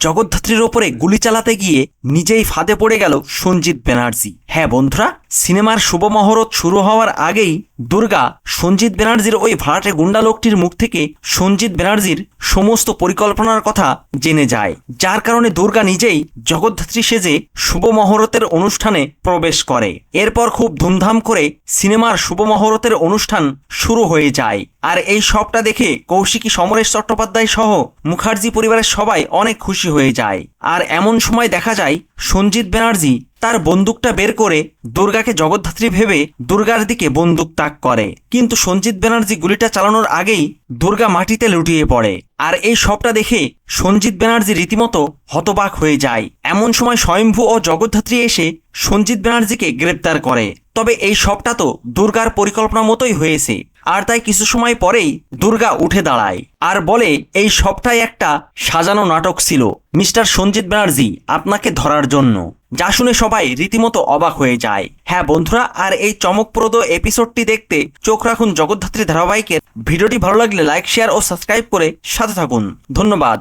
জগদ্ধাত্রীর ওপরে গুলি চালাতে গিয়ে নিজেই ফাঁদে পড়ে গেল সঞ্জিত ব্যানার্জি হ্যাঁ বন্ধুরা, সিনেমার শুভ মহরত শুরু হওয়ার আগেই দুর্গা, সঞ্জিত ব্যানার্জির ওই ভাড়াটে গুন্ডা লোকটির মুখ থেকে সঞ্জিত ব্যানার্জির সমস্ত পরিকল্পনার কথা জেনে যায়, যার কারণে দুর্গা নিজেই জগদ্ধাত্রী সেজে শুভ মহরতের অনুষ্ঠানে প্রবেশ করে। এরপর খুব ধুমধাম করে সিনেমার শুভ মহরতের অনুষ্ঠান শুরু হয়ে যায়। আর এই সবটা দেখে কৌশিকী, সমরেশ চট্টোপাধ্যায় সহ মুখার্জি পরিবারের সবাই অনেক খুশি হয়ে যায়। আর এমন সময় দেখা যায়, সঞ্জিত ব্যানার্জি তার বন্দুকটা বের করে দুর্গাকে জগদ্ধাত্রী ভেবে দুর্গার দিকে বন্দুক তাক করে। কিন্তু সঞ্জিত ব্যানার্জি গুলিটা চালানোর আগেই দুর্গা মাটিতে লুটিয়ে পড়ে। আর এই সবটা দেখে সঞ্জিত ব্যানার্জি রীতিমতো হতবাক হয়ে যায়। এমন সময় স্বয়ম্ভু ও জগদ্ধাত্রী এসে সঞ্জিত ব্যানার্জিকে গ্রেপ্তার করে। তবে এই সবটা তো দুর্গার পরিকল্পনা মতোই হয়েছে। আর তাই কিছু সময় পরেই দুর্গা উঠে দাঁড়ায় আর বলে, এই সবটাই একটা সাজানো নাটক ছিল। মিস্টার সঞ্জিত ব্যানার্জি, আপনাকে ধরার জন্য। যা শুনে সবাই রীতিমতো অবাক হয়ে যায়। হ্যাঁ বন্ধুরা, আর এই চমকপ্রদ এপিসোডটি দেখতে চোখ রাখুন জগদ্ধাত্রী ধারাবাহিকের। ভিডিওটি ভালো লাগলে লাইক শেয়ার ও সাবস্ক্রাইব করে সাথে থাকুন। ধন্যবাদ।